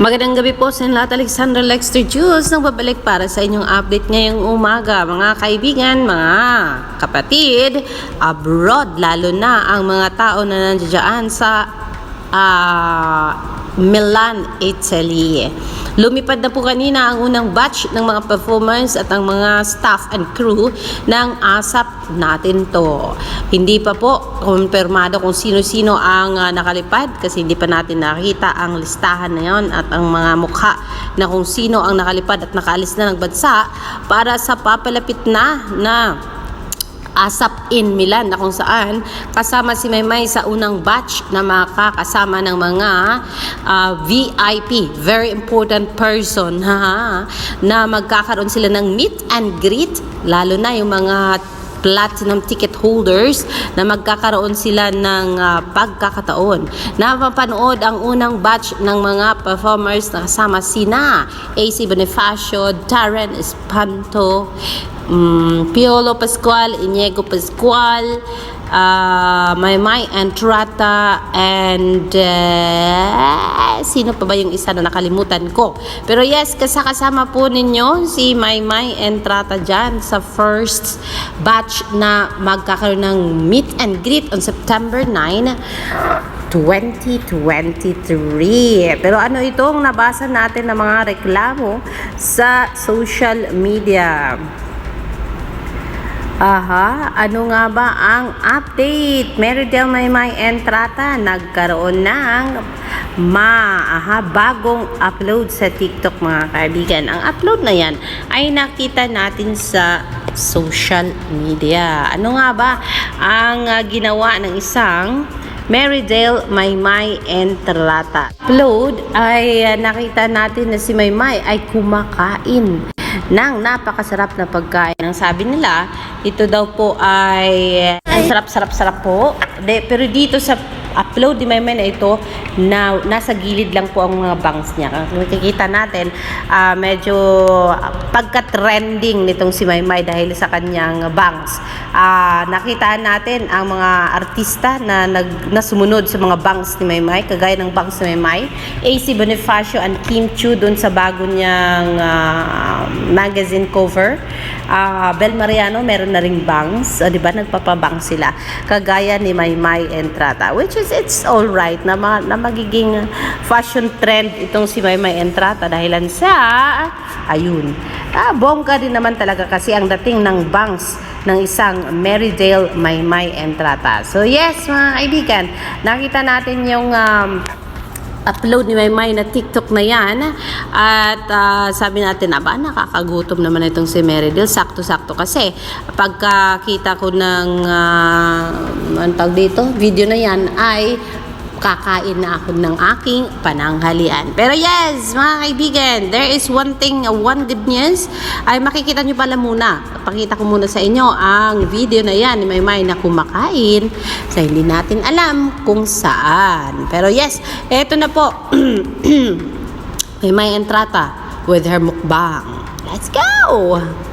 Magandang gabi po sa lahat. Alexander Lexter Jules nang babalik para sa inyong update ngayong umaga. Mga kaibigan, mga kapatid, abroad, lalo na ang mga tao na nandiyan sa ah, Milan, Italy. Lumipad na po kanina ang unang batch ng mga performers at ang mga staff and crew ng ASAP natin to. Hindi pa po kumpirmado kung sino-sino ang ah, nakalipad kasi hindi pa natin nakita ang listahan na yon at ang mga mukha na kung sino ang nakalipad at nakaalis na ng bansa para sa papalapit na na ASAP in Milan na kung saan kasama si Maymay sa unang batch na makakasama ng mga ah, VIP, very important person ha, na magkakaroon sila ng meet and greet lalo na yung mga platinum ticket holders na magkakaroon sila ng ah, pagkakataon. Napapanood ang unang batch ng mga performers na kasama sina AC Bonifacio, Darren Espanto, mm, Piolo Pascual, Inigo Pascual, uh, Maymay Entrata, and uh, sino pa ba yung isa na nakalimutan ko? Pero yes, kasakasama po ninyo si Maymay Entrata dyan sa first batch na magkakaroon ng meet and greet on September 9, 2023. Pero ano itong nabasa natin ng mga reklamo sa social media? Aha, ano nga ba ang update? Meridel Maymay Entrata nagkaroon ng ma, aha, bagong upload sa TikTok mga kaibigan. Ang upload na yan ay nakita natin sa social media. Ano nga ba ang ah, ginawa ng isang Marydale Maymay Entrata. Upload ay ah, nakita natin na si Maymay ay kumakain ng napakasarap na pagkain. Ang sabi nila, ito daw po ay sarap-sarap-sarap po. De, pero dito sa upload ni Maymay na ito, na nasa gilid lang po ang mga bangs niya. Kung natin, ah, medyo pagka-trending nitong si Maymay dahil sa kanyang bangs. Ah, nakita natin ang mga artista na nag, na sumunod sa mga bangs ni Maymay, kagaya ng bangs ni Maymay, AC Bonifacio and Kim Chu doon sa bago niyang ah, magazine cover. Ah, Bel Mariano meron na ring bangs, ah, 'di ba? Nagpapabang sila. Kagaya ni Maymay Entrata, which is it's all right na, ma- na magiging fashion trend itong si Maymay Entrata dahilan sa ayun. Ah, bongga din naman talaga kasi ang dating ng bangs ng isang Marydale Maymay Entrata. So yes, mga kaibigan, nakita natin yung um, upload ni Maymay na TikTok na yan. At ah, sabi natin, aba, nakakagutom naman itong si Meridel. Sakto-sakto kasi pagkakita ko ng uh, tawag dito, video na yan ay kakain na ako ng aking pananghalian. Pero yes, mga kaibigan, there is one thing, one good news, ay makikita nyo pala muna. Pakita ko muna sa inyo ang video na yan ni Maymay na kumakain sa hindi natin alam kung saan. Pero yes, eto na po. Maymay Entrata with her mukbang. Let's go!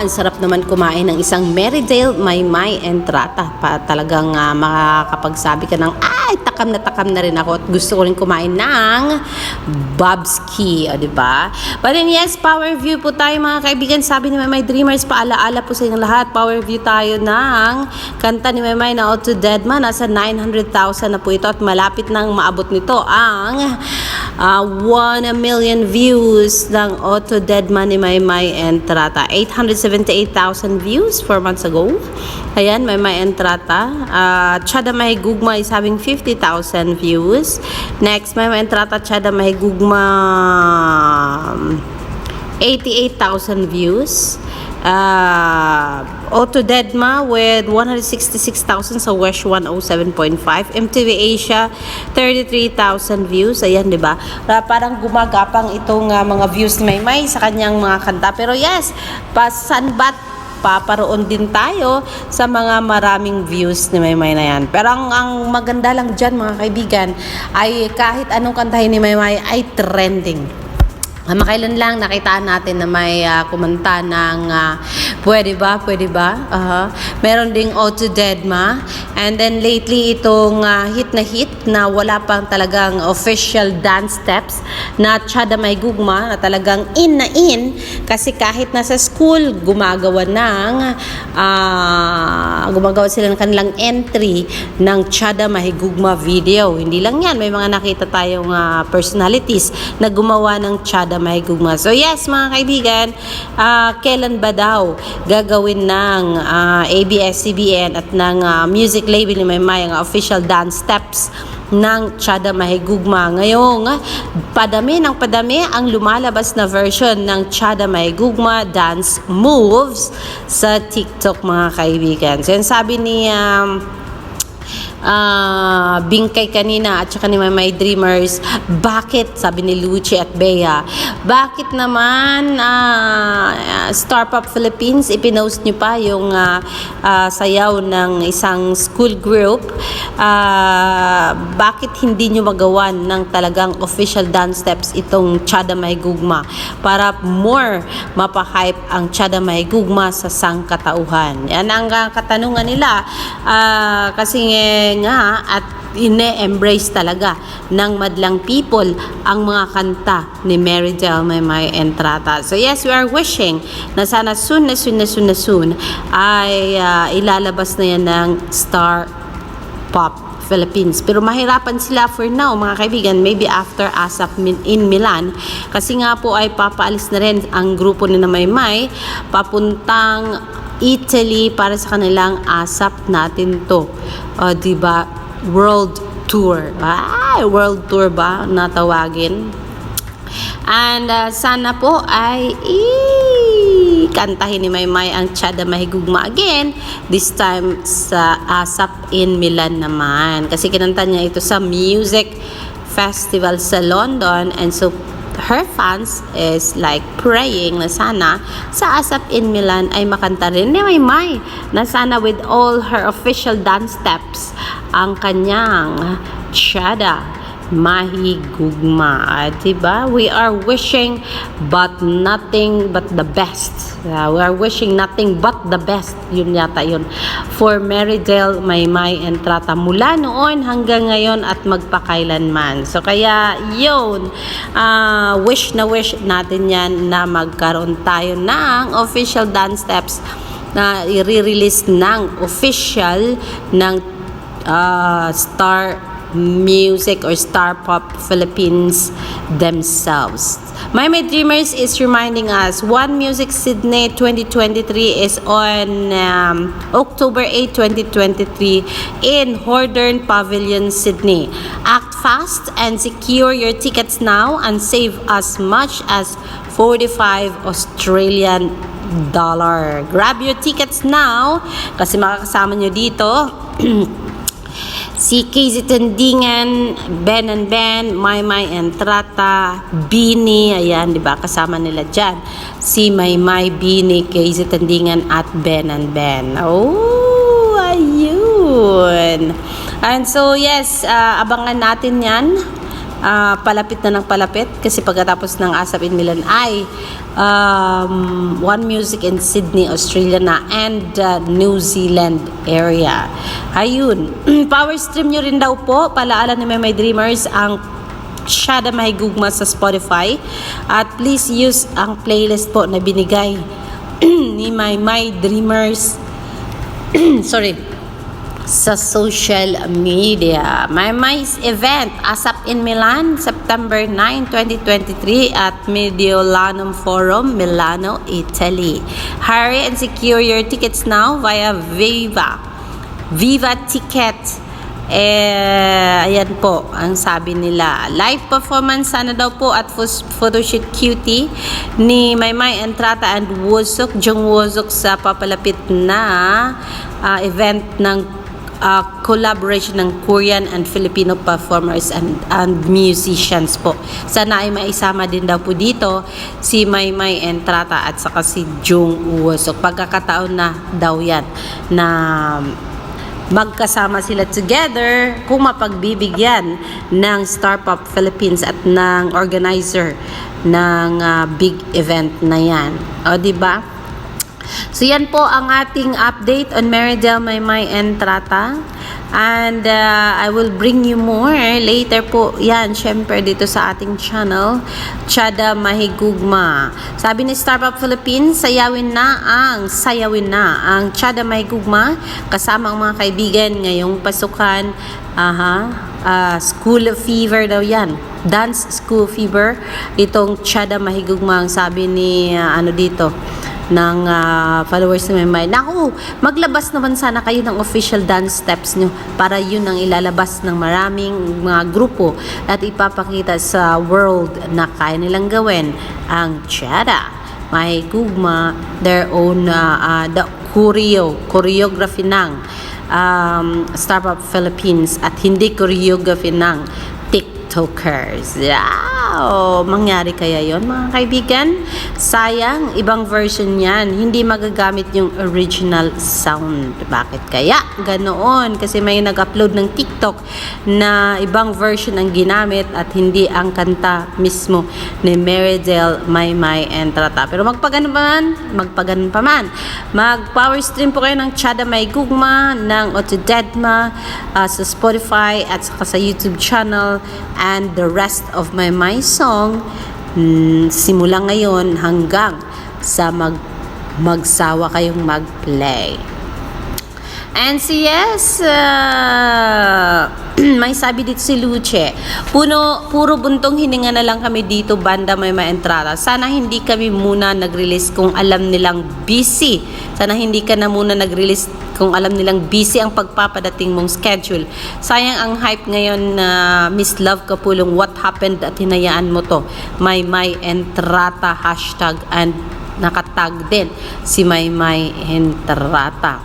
Ang sarap naman kumain ng isang Merydale Maymay Entrata. Pa, talagang uh, makakapagsabi ka ng, ay, takam na takam na rin ako at gusto ko rin kumain ng Bobski, o di ba? But then yes, power view po tayo mga kaibigan. Sabi ni My Dreamers, paalaala po sa inyong lahat. Power view tayo ng kanta ni May na Auto Dead Man. Nasa 900,000 na po ito at malapit nang maabot nito ang uh, 1 million views ng Auto Dead Man ni Maymay Entrata. 878,000 views 4 months ago. Ayan, Maymay Entrata. Uh, Chada Mahigugma is having 50,000 views. Next, Maymay Entrata, Chada Mahigugma um, 88,000 views. Uh, Auto Dedma with 166,000 sa Wesh 107.5. MTV Asia 33,000 views. Ayan, 'di ba? Para Parang gumagapang itong uh, mga views ni Maymay sa kanyang mga kanta. Pero yes, pasan ba't paparoon din tayo sa mga maraming views ni Maymay na yan. Pero ang, ang maganda lang dyan mga kaibigan ay kahit anong kantahin ni Maymay ay trending. Ah, Makailan lang nakitaan natin na may ah, kumanta ng ah, pwede ba, pwede ba? Aha. Meron ding Auto Deadma. And then lately itong ah, hit na hit na wala pang talagang official dance steps na Chada May Gugma na talagang in na in kasi kahit nasa school gumagawa ng ah, gumagawa sila ng kanilang entry ng Chada Mahigugma video. Hindi lang yan, may mga nakita tayong ah, personalities na gumawa ng Chada Mahigugma. So yes, mga kaibigan, ah, kailan ba daw gagawin ng ah, ABS-CBN at ng ah, music label ni Maymay ang official dance steps ng Chada Mahigugma. Ngayong padami ng padami ang lumalabas na version ng Chada Mahigugma dance moves sa TikTok mga kaibigan. So yan sabi ni um, ah Bingkay kanina at saka ni My Dreamers, bakit, sabi ni Luchi at Bea, bakit naman ah, Star Pop Philippines, ipinost nyo pa yung ah, ah, sayaw ng isang school group, ah, bakit hindi nyo magawan ng talagang official dance steps itong Chada May Gugma para more mapahype ang Chada May Gugma sa sangkatauhan. Yan ang katanungan nila ah, kasi eh, nga at ine-embrace talaga ng madlang people ang mga kanta ni Mary Del Maymay Entrata. So yes, we are wishing na sana soon na soon na soon na soon ay ah, ilalabas na yan ng Star Pop Philippines. Pero mahirapan sila for now, mga kaibigan, maybe after ASAP in Milan. Kasi nga po ay papaalis na rin ang grupo ni na Maymay papuntang Italy para sa kanilang ASAP natin to. O, di ba? World Tour. Ay, World Tour ba natawagin? And uh, sana po ay i- kantahin ni Maymay ang Chada Mahigugma again. This time sa ASAP in Milan naman. Kasi kinanta niya ito sa music festival sa London. And so her fans is like praying na sana sa ASAP in Milan ay makanta rin. Ni Maymay na sana with all her official dance steps ang kanyang Chada mahigugma. Ah, diba? We are wishing but nothing but the best. Ah, we are wishing nothing but the best. Yun yata yun. For Marydale, Maymay, and Trata. Mula noon hanggang ngayon at magpakailanman. So kaya yun, ah, wish na wish natin yan na magkaroon tayo ng official dance steps na i-release ng official ng uh, Star Music or Star Pop Philippines themselves. My My Dreamers is reminding us One Music Sydney 2023 is on um, October 8, 2023 in Hordern Pavilion, Sydney. Act fast and secure your tickets now and save as much as 45 Australian dollar. Grab your tickets now kasi makakasama nyo dito si KZ Tendingan, Ben and Ben, Maymay and Trata, Bini, ayan, di ba, kasama nila dyan. Si Maymay, Bini, KZ Tendingan at Ben and Ben. Oh, ayun. And so, yes, ah, abangan natin yan ah, palapit na ng palapit kasi pagkatapos ng ASAP in Milan ay um, One Music in Sydney, Australia na and uh, New Zealand area. Ayun. Power stream nyo rin daw po. Palaala ni My Dreamers ang Shada Mahigugma sa Spotify. At please use ang playlist po na binigay ni My My Dreamers. Sorry sa social media. My Mice event, ASAP in Milan, September 9, 2023 at Mediolanum Forum, Milano, Italy. Hurry and secure your tickets now via Viva. Viva Ticket. Eh, ayan po, ang sabi nila. Live performance sana daw po at photoshoot cutie ni Maymay Entrata and Wozok, Jung Wozok sa papalapit na ah, event ng uh, collaboration ng Korean and Filipino performers and, and musicians po. Sana ay maisama din daw po dito si Maymay Entrata at saka si Jung Wosok. Pagkakataon na daw yan na magkasama sila together kung mapagbibigyan ng Star Pop Philippines at ng organizer ng ah, big event na yan. O, di ba? So yan po ang ating update on Meridel Maymay and Trata. And uh, I will bring you more later po. Yan, syempre dito sa ating channel, Chada Mahigugma. Sabi ni Startup Philippines, sayawin na ang, sayawin na ang Chada Mahigugma kasama ang mga kaibigan ngayong pasukan. Aha, ah, School Fever daw yan. Dance School Fever. Itong Chada Mahigugma ang sabi ni ah, ano dito ng ah, followers ni Memay. Naku, maglabas naman sana kayo ng official dance steps nyo para yun ang ilalabas ng maraming mga grupo at ipapakita sa world na kaya nilang gawin ang Chada. May gugma, their own uh, uh, the choreo, choreography ng um, Startup Philippines at hindi choreography ng TikTokers. Wow! Mangyari kaya yon mga kaibigan? Sayang, ibang version yan. Hindi magagamit yung original sound. Bakit kaya? Ganoon. Kasi may nag-upload ng TikTok na ibang version ang ginamit at hindi ang kanta mismo ni Meridel, Maymay, and Trata. Pero magpaganon pa man, magpaganon pa man. Mag-power stream po kayo ng Chada May Gugma, ng Otodedma, uh, sa Spotify at saka sa YouTube channel and the rest of my my song mm, simula ngayon hanggang sa mag magsawa kayong mag-play. And si yes, uh, may sabi dito si Luce, puno, puro buntong hininga na lang kami dito, banda may maentrata. Sana hindi kami muna nag-release kung alam nilang busy. Sana hindi ka na muna nag-release kung alam nilang busy ang pagpapadating mong schedule. Sayang ang hype ngayon na Miss Love Kapulong, what happened at hinayaan mo to? May may entrata hashtag and nakatag din si Maymay Entrata.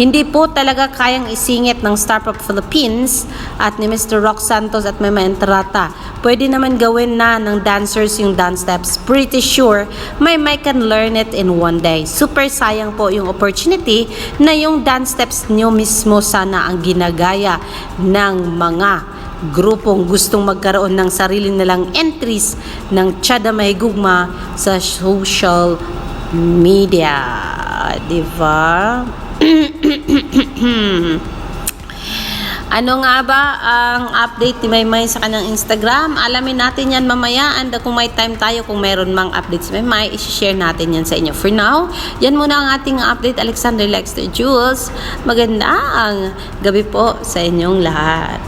Hindi po talaga kayang isingit ng Startup Philippines at ni Mr. Rock Santos at Maymay Entrata. Pwede naman gawin na ng dancers yung dance steps. Pretty sure Maymay can learn it in one day. Super sayang po yung opportunity na yung dance steps nyo mismo sana ang ginagaya ng mga grupong gustong magkaroon ng sarili nilang entries ng Chada Mahigugma sa social media. Di ba? ano nga ba ang update ni Maymay sa kanyang Instagram? Alamin natin yan mamaya and kung may time tayo, kung meron mang updates si Maymay, isi-share natin yan sa inyo. For now, yan muna ang ating update. Alexander Lexter Jules. Magandang gabi po sa inyong lahat.